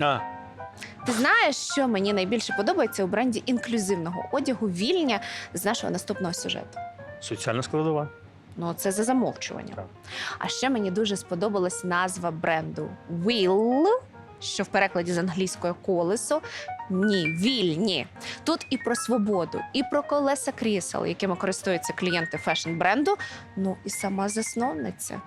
А, Ти знаєш, що мені найбільше подобається у бренді інклюзивного одягу вільня з нашого наступного сюжету? соціальна складова. Ну, це за замовчуванням. Так. А ще мені дуже сподобалась назва бренду Will, що в перекладі з англійської колесо. Ні, вільні. Тут і про свободу, і про колеса крісел, якими користуються клієнти фешн-бренду. Ну і сама засновниця.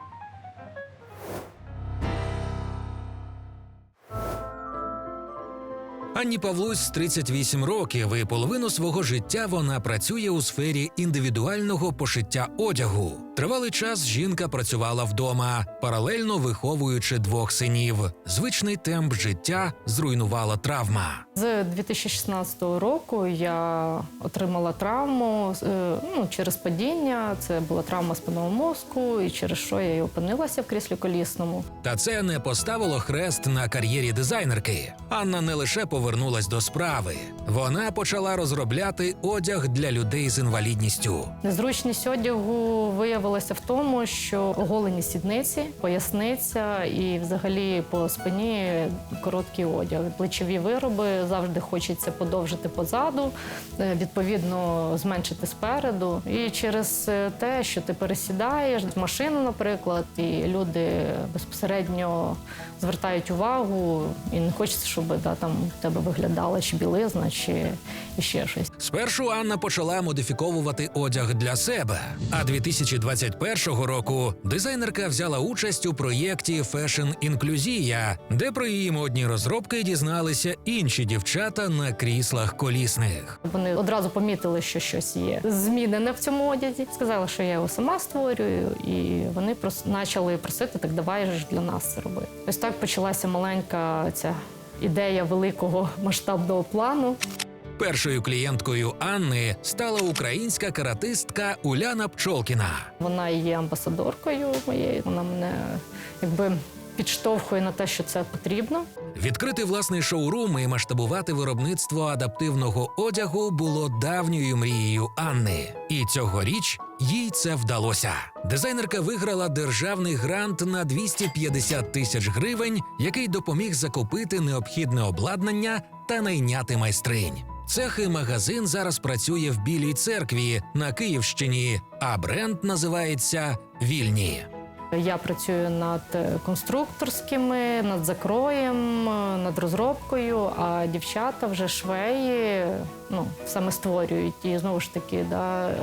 Анні Павлусь 38 років, і половину свого життя вона працює у сфері індивідуального пошиття одягу. Тривалий час жінка працювала вдома, паралельно виховуючи двох синів. Звичний темп життя зруйнувала травма. З 2016 року я отримала травму е, ну, через падіння. Це була травма спинного мозку, і через що я і опинилася в кріслі колісному. Та це не поставило хрест на кар'єрі дизайнерки. Анна не лише повернулась до справи, вона почала розробляти одяг для людей з інвалідністю. Незручність одягу виявилася в тому, що оголені сідниці, поясниця і взагалі по спині короткий одяг. Плечові вироби завжди хочеться подовжити позаду, е, відповідно зменшити спереду. І через е, те, що ти пересідаєш з машини, наприклад, і люди безпосередньо звертають увагу, і не хочеться, щоб да, там в тебе виглядала чи білизна, чи ще щось. Спершу Анна почала модифіковувати одяг для себе. А 2021 року дизайнерка взяла участь у проєкті Fashion Інклюзія, де про її модні розробки дізналися інші дівчата на кріслах колісних. Вони одразу помітили, що щось є змінене в цьому одязі. Сказали, що я його сама створюю, і вони прос- почали просити, так давай же ж для нас це робити. Ось так почалася маленька ця ідея великого масштабного плану. Першою клієнткою Анни стала українська каратистка Уляна Пчолкіна. Вона є амбасадоркою моєю. Вона мене якби підштовхує на те, що це потрібно. Відкрити власний шоурум і масштабувати виробництво адаптивного одягу було давньою мрією Анни. І цьогоріч їй це вдалося. Дизайнерка виграла державний грант на 250 тисяч гривень, який допоміг закупити необхідне обладнання та найняти майстринь. Цех і магазин зараз працює в Білій церкві на Київщині, а бренд називається Вільні. Я працюю над е, конструкторськими, над закроєм, е, над розробкою, а дівчата вже швеї ну, саме створюють. І знову ж таки, да, е,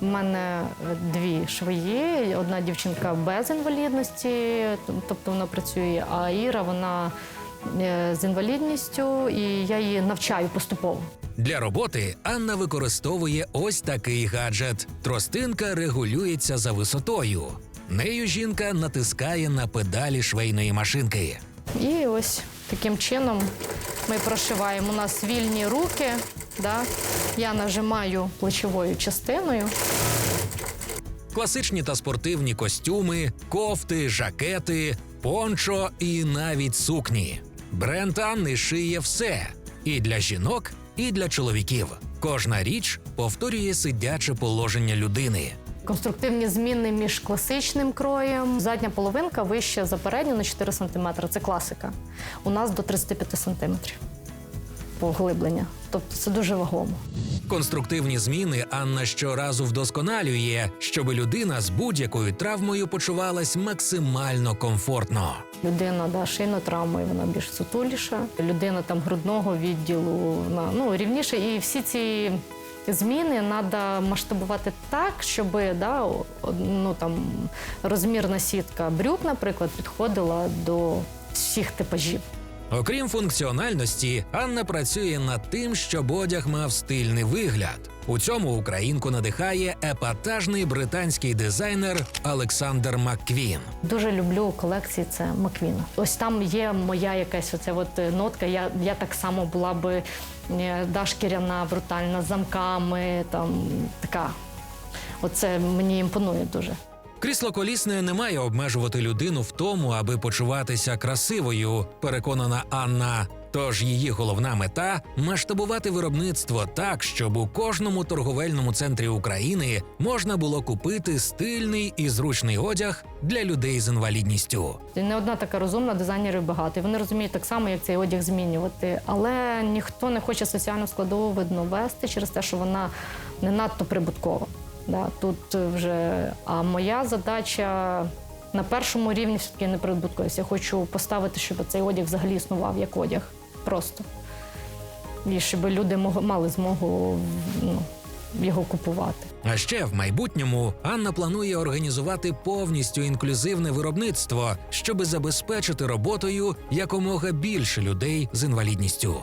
в мене дві швеї, одна дівчинка без інвалідності, тобто вона працює, а Іра вона з інвалідністю, і я її навчаю поступово. Для роботи Анна використовує ось такий гаджет. Тростинка регулюється за висотою. Нею жінка натискає на педалі швейної машинки. І ось таким чином ми прошиваємо. У нас вільні руки. Да? Я нажимаю плечовою частиною. Класичні та спортивні костюми, кофти, жакети, пончо і навіть сукні. Бренд Анни шиє все і для жінок, і для чоловіків. Кожна річ повторює сидяче положення людини. Конструктивні зміни між класичним кроєм. Задня половинка вища за передню на 4 см. Це класика. У нас до 35 см поглиблення. Тобто це дуже вагомо. Конструктивні зміни Анна щоразу вдосконалює, щоби людина з будь-якою травмою почувалась максимально комфортно. Людина да, шийна травма, і вона більш сутуліша. Людина там грудного відділу вона ну, рівніше. І всі ці зміни треба масштабувати так, щоб да, ну, там, розмірна сітка брюк, наприклад, підходила до всіх типажів. Окрім функціональності, Анна працює над тим, щоб одяг мав стильний вигляд. У цьому українку надихає епатажний британський дизайнер Олександр Макквін. Дуже люблю колекції це Маквіна. Ось там є моя якась оця от е, нотка. Я, я так само була би е, да, шкіряна, брутальна, з замками, там така. Оце мені імпонує дуже. Крісло колісне не має обмежувати людину в тому, аби почуватися красивою, переконана Анна. Тож її головна мета масштабувати виробництво так, щоб у кожному торговельному центрі України можна було купити стильний і зручний одяг для людей з інвалідністю. Не одна така розумна, дизайнерів багато. Вони розуміють так само, як цей одяг змінювати. Але ніхто не хоче соціальну складову видно вести через те, що вона не надто прибуткова. Да, тут вже а моя задача на першому рівні все-таки не прибутковість. Я хочу поставити, щоб цей одяг взагалі існував як одяг. Просто. І щоб люди мали змогу ну, його купувати. А ще в майбутньому Анна планує організувати повністю інклюзивне виробництво, щоби забезпечити роботою якомога більше людей з інвалідністю.